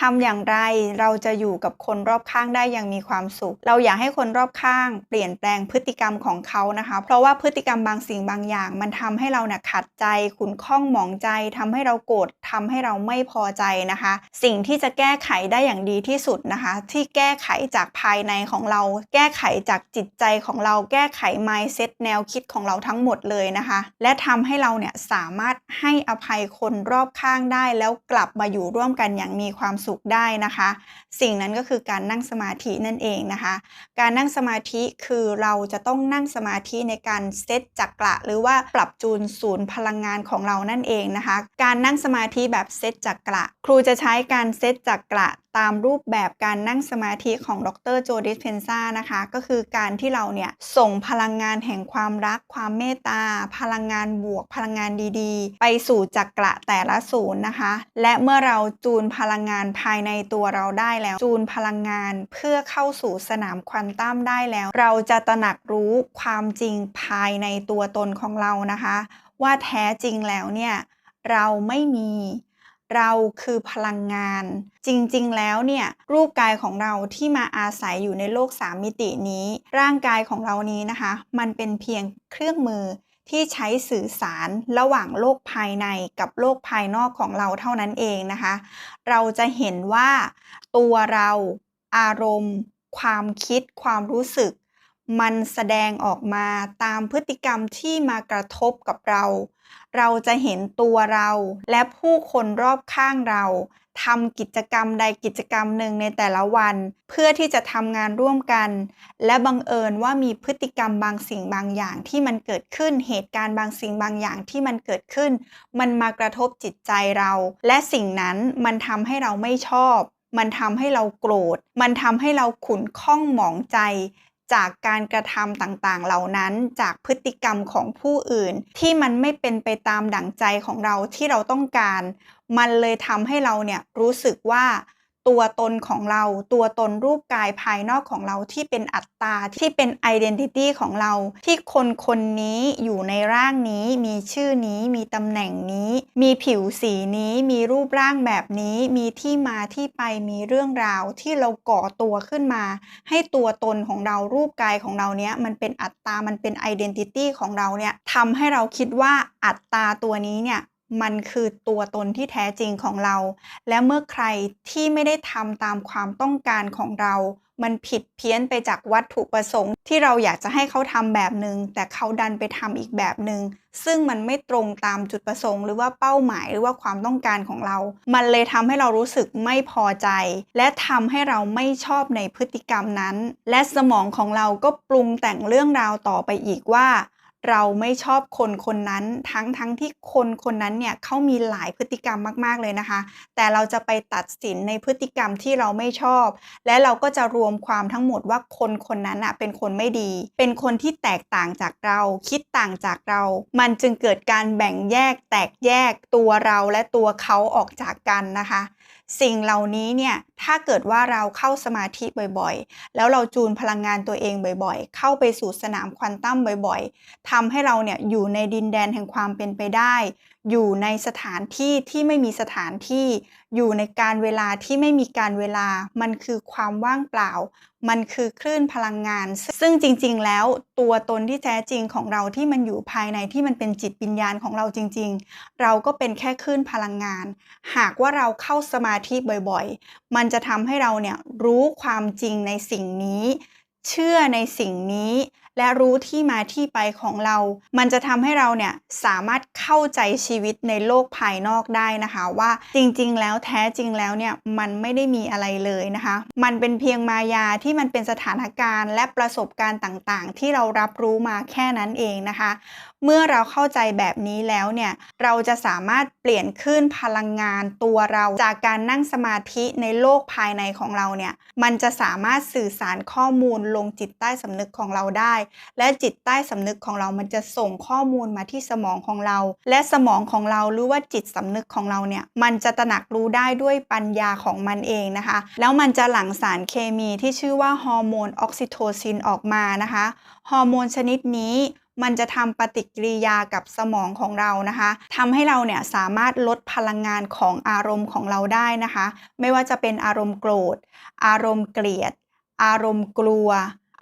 ทำอย่างไรเราจะอยู่กับคนรอบข้างได้อย่างมีความสุข เราอยากให้คนรอบข้าง เปลี่ยนแปลงพฤติกรรมของเขานะคะ เพราะว่าพฤติกรรมบางสิ่งบางอย่าง มันทำให้เราเนี่ยขัดใจขุนข้องหมองใจทำให้เราโกรธทำให้เราไม่พอใจนะคะ สิ่งที่จะแก้ไขได้อย่างดีที่สุดนะคะ ที่แก้ไขจากภายในของเรา แก้ไขจากจิตใจของเราแก้ไข mindset แนวคิดของเราทั้งหมดเลยนะคะ และทำให้เราเนี่ยสามารถให้อภัยคนรอบข้างได้ แล้วกลับมาอยู่ร่วมกันอย่างมีความสุขได้นะคะ สิ่งนั้นก็คือการนั่งสมาธินั่นเองนะคะ การนั่งสมาธิคือเราจะต้องนั่งสมาธิในการเซตจักระหรือว่าปรับจูนศูนย์พลังงานของเรานั่นเองนะคะ การนั่งสมาธิแบบเซตจักระครูจะใช้การเซตจักระ ตามรูปแบบการนั่งสมาธิของดรโจดิสเพนซ่านะคะ ก็คือการที่เราเนี่ยส่งพลังงานแห่งความรัก ความเมตตา พลังงานบวก พลังงานดีๆ ไปสู่จักระแต่ละศูนย์นะคะ และเมื่อเราจูนพลังงานภายในตัวเราได้แล้ว จูนพลังงานเพื่อเข้าสู่สนามควอนตัมได้แล้ว เราจะตระหนักรู้ความจริงภายในตัวตนของเรานะคะ ว่าแท้จริงแล้วเนี่ยเราไม่มี เราคือพลังงาน จริงๆ แล้วเนี่ยรูปกายของเราที่มาอาศัยอยู่ในโลกสามมิตินี้ ร่างกายของเรานี้นะคะ มันเป็นเพียงเครื่องมือที่ใช้สื่อสารระหว่างโลกภายในกับโลกภายนอกของเราเท่านั้นเองนะคะ เราจะเห็นว่าตัวเราอารมณ์ ความคิด ความรู้สึก มันแสดงออกมาตามพฤติกรรมที่มากระทบกับเรา เราจะเห็นตัวเราและผู้คนรอบข้างเราทำกิจกรรมใดกิจกรรมหนึ่งในแต่ละวัน เพื่อที่จะทำงานร่วมกัน และบังเอิญว่ามีพฤติกรรมบางสิ่งบางอย่างที่มันเกิดขึ้นเหตุการณ์บางสิ่งบางอย่างที่มันเกิดขึ้น มันมากระทบจิตใจเรา และสิ่งนั้นมันทำให้เราไม่ชอบ มันทำให้เราโกรธ มันทำให้เราขุนข้องหมองใจ จากการกระทำต่างๆ เหล่านั้นจากพฤติกรรมของผู้อื่น ที่มันไม่เป็นไปตามดั่งใจของเราที่เราต้องการ มันเลยทำให้เราเนี่ยรู้สึกว่า ตัวตนของเรา ตัวตนรูปกายภายนอกของเราที่เป็นอัตตาที่เป็น identity ของเรา ที่คนคนนี้อยู่ในร่างนี้ มีชื่อนี้ มีตำแหน่งนี้ มีผิวสีนี้ มีรูปร่างแบบนี้ มีที่มาที่ไปมีเรื่องราวที่เราก่อตัวขึ้นมา ให้ตัวตนของเรารูปกายของเราเนี้ยมันเป็นอัตตา มันเป็น identity ของเราเนี่ยทำให้เราคิดว่าอัตตาตัวนี้เนี่ย มันคือตัวตนที่แท้จริงของเรา และเมื่อใครที่ไม่ได้ทำตามความต้องการของเรา มันผิดเพี้ยนไปจากวัตถุประสงค์ ที่เราอยากจะให้เขาทำแบบหนึ่งแต่เขาดันไปทำอีกแบบหนึ่งซึ่งมันไม่ตรงตามจุดประสงค์ หรือว่าเป้าหมายหรือว่าความต้องการของเรา มันเลยทำให้เรารู้สึกไม่พอใจ และทำให้เราไม่ชอบในพฤติกรรมนั้น และสมองของเราก็ปรุงแต่งเรื่องราวต่อไปอีกว่า เราไม่ชอบคนคนนั้นทั้งทั้งที่คนคนนั้นเนี่ยเขามีหลายพฤติกรรมมากๆเลยนะคะ แต่เราจะไปตัดสินในพฤติกรรมที่เราไม่ชอบ และเราก็จะรวมความทั้งหมดว่าคนคนนั้นอะเป็นคนไม่ดี เป็นคนที่แตกต่างจากเราคิดต่างจากเรา มันจึงเกิดการแบ่งแยกแตกแยกตัวเราและตัวเขาออกจากกันนะคะ สิ่งเหล่านี้เนี่ยถ้าเกิดว่าเราเข้าสมาธิบ่อยๆ แล้วเราจูนพลังงานตัวเองบ่อยๆ เข้าไปสู่สนามควอนตัมบ่อยๆทำให้เราเนี่ยอยู่ในดินแดนแห่งความเป็นไปได้ อยู่ในสถานที่ที่ไม่มีสถานที่ อยู่ในการเวลาที่ไม่มีการเวลา มันคือความว่างเปล่า มันคือคลื่นพลังงาน ซึ่งจริงๆ แล้วตัวตนที่แท้จริงของเราที่มันอยู่ภายในที่มันเป็นจิตวิญญาณของเราจริง ๆ เราก็เป็นแค่คลื่นพลังงาน หากว่าเราเข้าสมาธิบ่อยๆ มันจะทำให้เราเนี่ยรู้ความจริงในสิ่งนี้ เชื่อในสิ่งนี้ และรู้ที่มาที่ไปของเรา มันจะทำให้เราเนี่ยสามารถเข้าใจชีวิตในโลกภายนอกได้นะคะ ว่าจริงๆ แล้วแท้จริงแล้วเนี่ยมันไม่ได้มีอะไรเลยนะคะ มันเป็นเพียงมายาที่มันเป็นสถานการณ์ และประสบการณ์ต่างๆ ที่เรารับรู้มาแค่นั้นเองนะคะ เมื่อเราเข้าใจแบบนี้แล้วเนี่ยเราจะสามารถเปลี่ยนขึ้นพลังงานตัวเราจากการนั่งสมาธิในโลกภายในของเราเนี่ยมันจะสามารถสื่อสารข้อมูลลงจิตใต้สำนึกของเราได้และจิตใต้สำนึกของเรามันจะส่งข้อมูลมาที่สมองของเรา และสมองของเราหรือว่าจิตสำนึกของเราเนี่ยมันจะตระหนักรู้ได้ด้วยปัญญาของมันเองนะคะ แล้วมันจะหลั่งสารเคมีที่ชื่อว่าฮอร์โมนออกซิโทซินออกมานะคะฮอร์โมนชนิดนี้มันจะทำปฏิกิริยากับสมองของเรานะคะทำให้เราเนี่ยสามารถลดพลังงานของอารมณ์ของเราได้นะคะ ไม่ว่าจะเป็นอารมณ์โกรธ อารมณ์เกลียด อารมณ์กลัว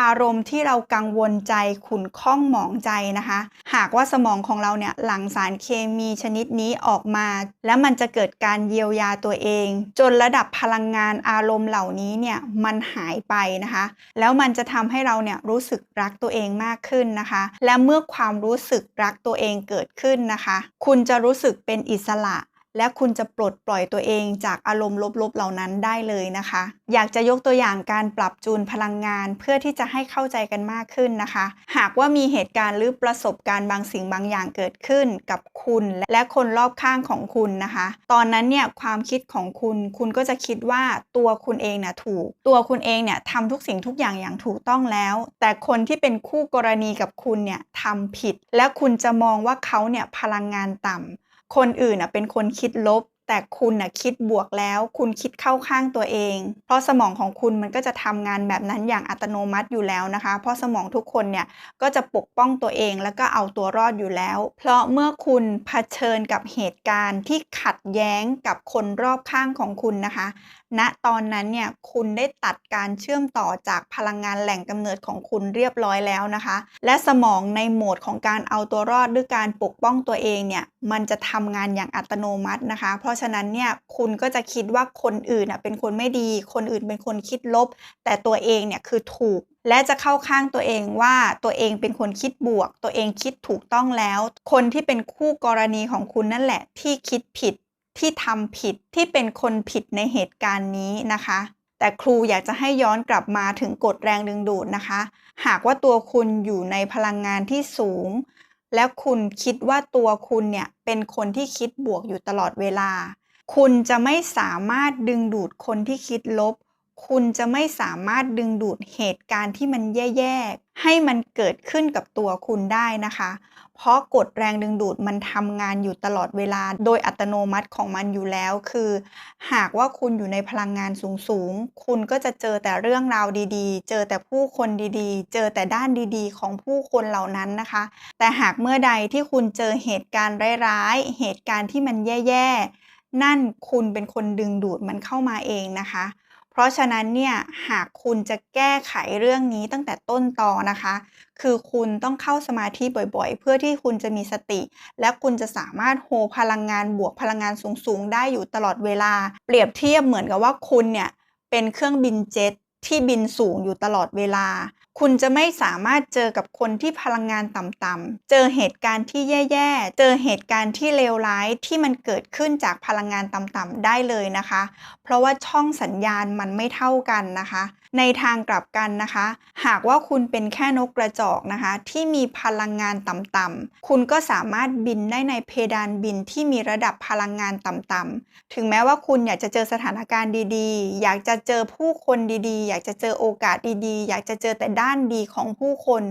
อารมณ์ที่เรากังวลใจขุ่นข้องหมองใจนะคะ หากว่าสมองของเราเนี่ยหลั่งสารเคมีชนิดนี้ออกมา แล้วมันจะเกิดการเยียวยาตัวเอง จนระดับพลังงานอารมณ์เหล่านี้เนี่ยมันหายไปนะคะ แล้วมันจะทำให้เราเนี่ยรู้สึกรักตัวเองมากขึ้นนะคะ และเมื่อความรู้สึกรักตัวเองเกิดขึ้นนะคะ คุณจะรู้สึกเป็นอิสระ และคุณจะปลดปล่อยตัวเองจากอารมณ์ลบๆเหล่านั้นได้เลยนะคะ อยากจะยกตัวอย่างการปรับจูนพลังงานเพื่อที่จะให้เข้าใจกันมากขึ้นนะคะ หากว่ามีเหตุการณ์หรือประสบการณ์บางสิ่งบางอย่างเกิดขึ้นกับคุณและคนรอบข้างของคุณนะคะ ตอนนั้นเนี่ยความคิดของคุณ คุณก็จะคิดว่าตัวคุณเองเนี่ยถูก ตัวคุณเองเนี่ยทำทุกสิ่งทุกอย่างอย่างถูกต้องแล้ว แต่คนที่เป็นคู่กรณีกับคุณเนี่ยทำผิด และคุณจะมองว่าเขาเนี่ยพลังงานต่ำ คนอื่นอะเป็นคนคิดลบ แต่คุณน่ะคิดบวกแล้ว คุณคิดเข้าข้างตัวเอง เพราะสมองของคุณมันก็จะทำงานแบบนั้นอย่างอัตโนมัติอยู่แล้วนะคะ เพราะสมองทุกคนเนี่ยก็จะปกป้องตัวเองแล้วก็เอาตัวรอดอยู่แล้ว เพราะเมื่อคุณเผชิญกับเหตุการณ์ที่ขัดแย้งกับคนรอบข้างของคุณนะคะณตอนนั้นเนี่ยคุณได้ตัดการเชื่อมต่อจากพลังงานแหล่งกำเนิดของคุณเรียบร้อยแล้วนะคะ และสมองในโหมดของการเอาตัวรอดด้วยการปกป้องตัวเองเนี่ยมันจะทำงานอย่างอัตโนมัตินะคะ เพราะฉะนั้นเนี่ยคุณก็จะคิดว่าคนอื่นเป็นคนไม่ดี คนอื่นเป็นคนคิดลบ แต่ตัวเองเนี่ยคือถูก และจะเข้าข้างตัวเองว่าตัวเองเป็นคนคิดบวก ตัวเองคิดถูกต้องแล้ว คนที่เป็นคู่กรณีของคุณนั่นแหละ ที่คิดผิดที่ทำผิดที่เป็นคนผิดในเหตุการณ์นี้นะคะแต่ครูอยากจะให้ย้อนกลับมาถึงกฎแรงดึงดูดนะคะ หากว่าตัวคุณอยู่ในพลังงานที่สูง แล้วคุณคิดว่าตัวคุณเนี่ยเป็นคนที่คิดบวกอยู่ตลอดเวลา คุณจะไม่สามารถดึงดูดคนที่คิดลบ คุณจะไม่สามารถดึงดูดเหตุการณ์ที่มันแย่ๆ ให้มันเกิดขึ้นกับตัวคุณได้นะคะ เพราะกฎแรงดึงดูดมันทำงานอยู่ตลอดเวลา โดยอัตโนมัติของมันอยู่แล้ว คือ หากว่าคุณอยู่ในพลังงานสูงๆ คุณก็จะเจอแต่เรื่องราวดีๆ เจอแต่ผู้คนดีๆ เจอแต่ด้านดีๆ ของผู้คนเหล่านั้นนะคะ แต่หากเมื่อใดที่คุณเจอเหตุการณ์ร้ายๆ เหตุการณ์ที่มันแย่ๆ นั่นคุณเป็นคนดึงดูดมันเข้ามาเองนะคะ ราะฉะนั้นเนี่ยหากคุณจะแก้ไขเรื่องนี้ตั้งแต่ต้นตอนะคะ คือคุณต้องเข้าสมาธิบ่อยๆ เพื่อที่คุณจะมีสติ และคุณจะสามารถโฮพลังงานบวกพลังงานสูงๆ ได้อยู่ตลอดเวลา เปรียบเทียบเหมือนกับว่าคุณเนี่ยเป็นเครื่องบินเจ็ตที่บินสูงอยู่ตลอดเวลา คุณจะไม่สามารถเจอกับคนที่พลังงานต่ำๆ เจอเหตุการณ์ที่แย่ๆ เจอเหตุการณ์ที่เลวร้ายที่มันเกิดขึ้นจากพลังงานต่ำๆได้เลยนะคะ เพราะว่าช่องสัญญาณมันไม่เท่ากันนะคะ ในทางกลับกันนะคะ หากว่าคุณเป็นแค่นกกระจอกนะคะ ที่มีพลังงานต่ำๆคุณก็สามารถบินได้ในเพดานบินที่มีระดับพลังงานต่ำๆถึงแม้ว่าคุณอยากจะเจอสถานการณ์ดีๆ อยากจะเจอผู้คนดีๆ อยากจะเจอโอกาสดีๆ อยากจะเจอแต่ด้านดีของผู้คน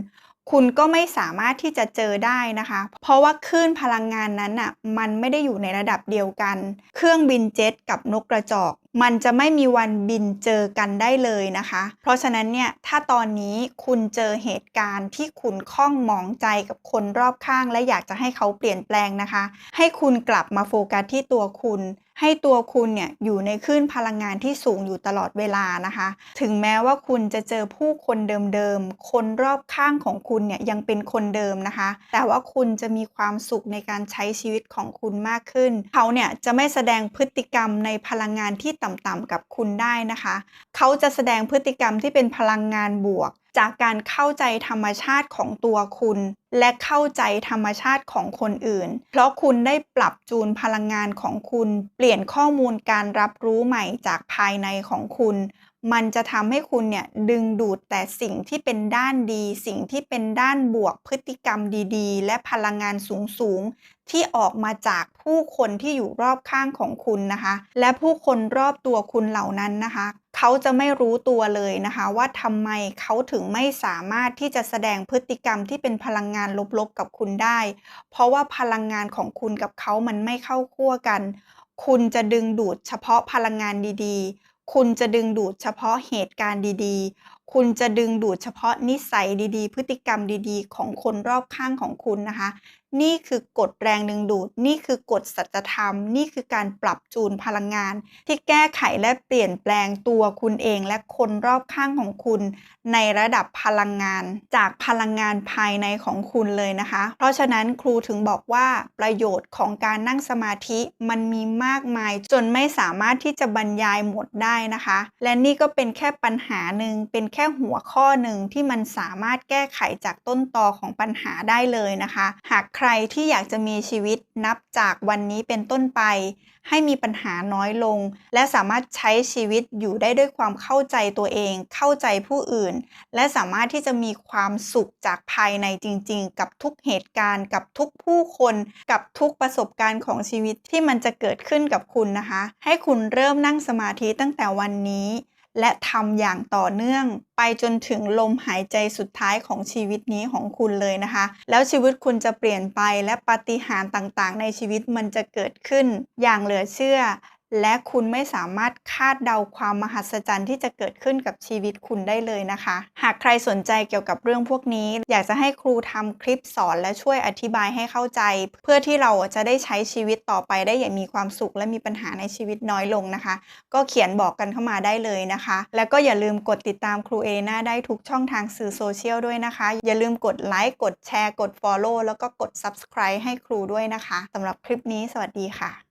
คุณก็ไม่สามารถที่จะเจอได้นะคะ เพราะว่าคลื่นพลังงานนั้นน่ะ มันไม่ได้อยู่ในระดับเดียวกัน เครื่องบินเจ็ตกับนกกระจอก มันจะไม่มีวันบินเจอกันได้เลยนะคะ เพราะฉะนั้นเนี่ยถ้าตอนนี้คุณเจอเหตุการณ์ที่คุณข้องหมองใจกับคนรอบข้าง และอยากจะให้เขาเปลี่ยนแปลงนะคะ ให้คุณกลับมาโฟกัสที่ตัวคุณ ให้ตัวคุณเนี่ยอยู่ในคลื่นพลังงานที่สูงอยู่ตลอดเวลานะคะ ถึงแม้ว่าคุณจะเจอผู้คนเดิมๆ คนรอบข้างของคุณเนี่ยยังเป็นคนเดิมนะคะ แต่ว่าคุณจะมีความสุขในการใช้ชีวิตของคุณมากขึ้น เขาเนี่ยจะไม่แสดงพฤติกรรมในพลังงานที่ต่ำๆกับคุณได้นะคะ เขาจะแสดงพฤติกรรมที่เป็นพลังงานบวก จากการเข้าใจธรรมชาติของตัวคุณ และเข้าใจธรรมชาติของคนอื่น เพราะคุณได้ปรับจูนพลังงานของคุณ เปลี่ยนข้อมูลการรับรู้ใหม่จากภายในของคุณ มันจะทำให้คุณเนี่ยดึงดูดแต่สิ่งที่เป็นด้านดี สิ่งที่เป็นด้านบวกพฤติกรรมดีๆ และพลังงานสูงๆ ที่ออกมาจากผู้คนที่อยู่รอบข้างของคุณนะคะ และผู้คนรอบตัวคุณเหล่านั้นนะคะ เขาจะไม่รู้ตัวเลยนะคะ ว่าทำไมเขาถึงไม่สามารถที่จะแสดงพฤติกรรมที่เป็นพลังงานลบๆกับคุณได้ เพราะว่าพลังงานของคุณกับเขามันไม่เข้าขั้วกัน คุณจะดึงดูดเฉพาะพลังงานดีๆ คุณจะดึงดูดเฉพาะเหตุการณ์ดีๆ คุณจะดึงดูดเฉพาะนิสัยดีๆ พฤติกรรมดีๆ ของคนรอบข้างของคุณนะคะ นี่คือกฎแรงดึงดูด นี่คือกฎสัจธรรม นี่คือการปรับจูนพลังงาน ที่แก้ไขและเปลี่ยนแปลงตัวคุณเองและคนรอบข้างของคุณ ในระดับพลังงาน จากพลังงานภายในของคุณเลยนะคะ เพราะฉะนั้นครูถึงบอกว่าประโยชน์ของการนั่งสมาธิมันมีมากมาย จนไม่สามารถที่จะบรรยายหมดได้นะคะ และนี่ก็เป็นแค่ปัญหาหนึ่งเป็นแค่หัวข้อหนึ่งที่มันสามารถแก้ไขจากต้นตอของปัญหาได้เลยนะคะ หากใครที่อยากจะมีชีวิตนับจากวันนี้เป็นต้นไป ให้มีปัญหาน้อยลง และสามารถใช้ชีวิตอยู่ได้ด้วยความเข้าใจตัวเอง เข้าใจผู้อื่น และสามารถที่จะมีความสุขจากภายในจริง ๆ กับทุกเหตุการณ์ กับทุกผู้คน กับทุกประสบการณ์ของชีวิตที่มันจะเกิดขึ้นกับคุณนะคะ ให้คุณเริ่มนั่งสมาธิตั้งแต่วันนี้ และทำอย่างต่อเนื่อง ไปจนถึงลมหายใจสุดท้ายของชีวิตนี้ของคุณเลยนะคะ แล้วชีวิตคุณจะเปลี่ยนไปและปาฏิหาริย์ต่างๆ ในชีวิตมันจะเกิดขึ้นอย่างเหลือเชื่อ และคุณไม่สามารถคาดเดาความมหัศจรรย์ที่จะเกิดขึ้นกับชีวิตคุณได้เลยนะคะ หากใครสนใจเกี่ยวกับเรื่องพวกนี้ อยากจะให้ครูทำคลิปสอนและช่วยอธิบายให้เข้าใจ เพื่อที่เราจะได้ใช้ชีวิตต่อไปได้อย่างมีความสุข และมีปัญหาในชีวิตน้อยลงนะคะ ก็เขียนบอกกันเข้ามาได้เลยนะคะ แล้วก็อย่าลืมกดติดตามครูเอน่าได้ทุกช่องทางสื่อโซเชียลด้วยนะคะ อย่าลืมกดไลค์กดแชร์กด Follow แล้วก็กด Subscribe ให้ครูด้วยนะคะสำหรับคลิปนี้สวัสดีค่ะ